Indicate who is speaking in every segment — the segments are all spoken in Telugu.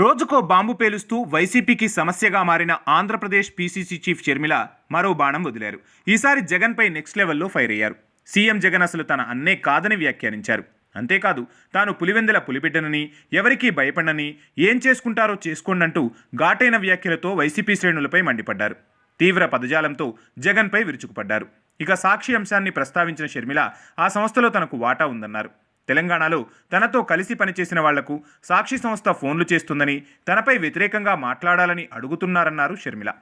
Speaker 1: రోజుకో బాంబు పేలుస్తూ వైసీపీకి సమస్యగా మారిన ఆంధ్రప్రదేశ్ పీసీసీ చీఫ్ షర్మిల మరో బాణం వదిలారు. ఈసారి జగన్పై నెక్స్ట్ లెవెల్లో ఫైర్ అయ్యారు. సీఎం జగన్ అసలు తన అన్నే కాదని వ్యాఖ్యానించారు. అంతేకాదు తాను పులివెందెల పులిబిడ్డనని ఎవరికీ భయపడనని ఏం చేసుకుంటారో చేసుకోండంటూ ఘాటైన వ్యాఖ్యలతో వైసీపీ శ్రేణులపై మండిపడ్డారు. తీవ్ర పదజాలంతో జగన్పై విరుచుకుపడ్డారు. ఇక సాక్షి అంశాన్ని ప్రస్తావించిన షర్మిల ఆ సంస్థలో తనకు వాటా ఉందన్నారు. తెలంగాణలో తనతో కలిసి పనిచేసిన వాళ్ళకు సాక్షి సంస్థ ఫోన్లు చేస్తుందని తనపై వ్యతిరేకంగా మాట్లాడాలని అడుగుతున్నారన్నారు షర్మిల.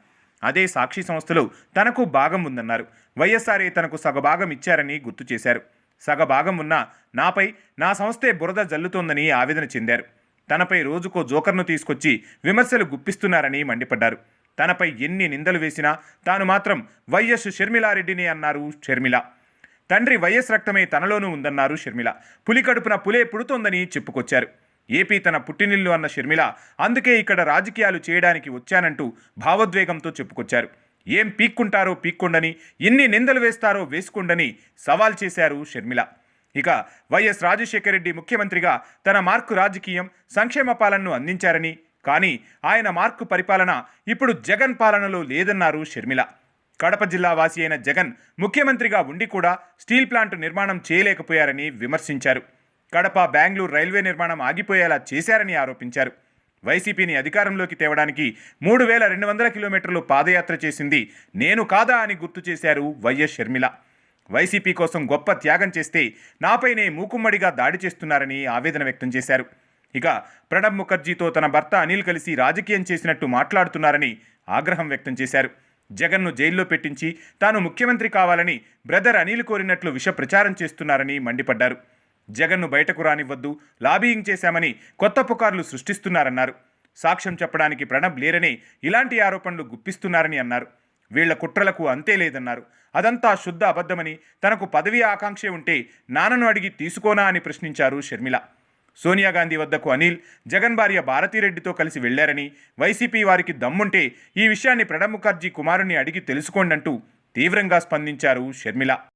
Speaker 1: అదే సాక్షి సంస్థలో తనకు భాగం ఉందన్నారు. వైఎస్ఆర్ఏ తనకు సగభాగం ఇచ్చారని గుర్తు చేశారు. సగభాగం ఉన్నా నాపై నా సంస్థే బురద జల్లుతోందని ఆవేదన చెందారు. తనపై రోజుకో జోకర్ను తీసుకొచ్చి విమర్శలు గుప్పిస్తున్నారని మండిపడ్డారు. తనపై ఎన్ని నిందలు వేసినా తాను మాత్రం వైఎస్ షర్మిలారెడ్డిని అన్నారు షర్మిల. తండ్రి వైఎస్ రక్తమే తనలోనూ ఉందన్నారు షర్మిల. పులి కడుపున పులే పుడుతోందని చెప్పుకొచ్చారు. ఏపీ తన పుట్టినిల్లు అన్న షర్మిల అందుకే ఇక్కడ రాజకీయాలు చేయడానికి వచ్చానంటూ భావోద్వేగంతో చెప్పుకొచ్చారు. ఏం పీక్కుంటారో పీక్కుండని ఎన్ని నిందలు వేస్తారో వేసుకోండని సవాల్ చేశారు షర్మిల. ఇక వైఎస్ రాజశేఖర రెడ్డి ముఖ్యమంత్రిగా తన మార్కు రాజకీయం సంక్షేమ పాలనను అందించారని కానీ ఆయన మార్కు పరిపాలన ఇప్పుడు జగన్ పాలనలో లేదన్నారు షర్మిల. కడప జిల్లా వాసి అయిన జగన్ ముఖ్యమంత్రిగా ఉండి కూడా స్టీల్ ప్లాంట్ నిర్మాణం చేయలేకపోయారని విమర్శించారు. కడప బెంగళూరు రైల్వే నిర్మాణం ఆగిపోయేలా చేశారని ఆరోపించారు. వైసీపీని అధికారంలోకి తేవడానికి మూడు వేల రెండు వందల కిలోమీటర్లు పాదయాత్ర చేసింది నేను కాదా అని గుర్తు చేశారు వైఎస్ షర్మిల. వైసీపీ కోసం గొప్ప త్యాగం చేస్తే నాపైనే మూకుమ్మడిగా దాడి చేస్తున్నారని ఆవేదన వ్యక్తం చేశారు. ఇక ప్రణబ్ ముఖర్జీతో తన భర్త అనిల్ కలిసి రాజకీయం చేసినట్టు మాట్లాడుతున్నారని ఆగ్రహం వ్యక్తం చేశారు. జగన్ను జైల్లో పెట్టించి తాను ముఖ్యమంత్రి కావాలని బ్రదర్ అనిల్ కోరినట్లు విష ప్రచారం చేస్తున్నారని మండిపడ్డారు. జగన్ను బయటకు రానివ్వద్దు లాబీయింగ్ చేశామని కొత్త పుకార్లు సృష్టిస్తున్నారన్నారు. సాక్ష్యం చెప్పడానికి ప్రణబ్ లేరని ఇలాంటి ఆరోపణలు గుప్పిస్తున్నారని అన్నారు. వీళ్ళ కుట్రలకు అంతే లేదన్నారు. అదంతా శుద్ధ అబద్ధమని తనకు పదవి ఆకాంక్ష ఉంటే నాన్నను అడిగి తీసుకోనా అని ప్రశ్నించారు షర్మిల. సోనియా గాంధీ వద్దకు అనిల్ జగన్ భార్య భారతిరెడ్డితో కలిసి వెళ్ళారని వైసీపీ వారికి దమ్ముంటే ఈ విషయాన్ని ప్రణబ్ ముఖర్జీ కుమారుని అడిగి తెలుసుకోండంటూ తీవ్రంగా స్పందించారు షర్మిల.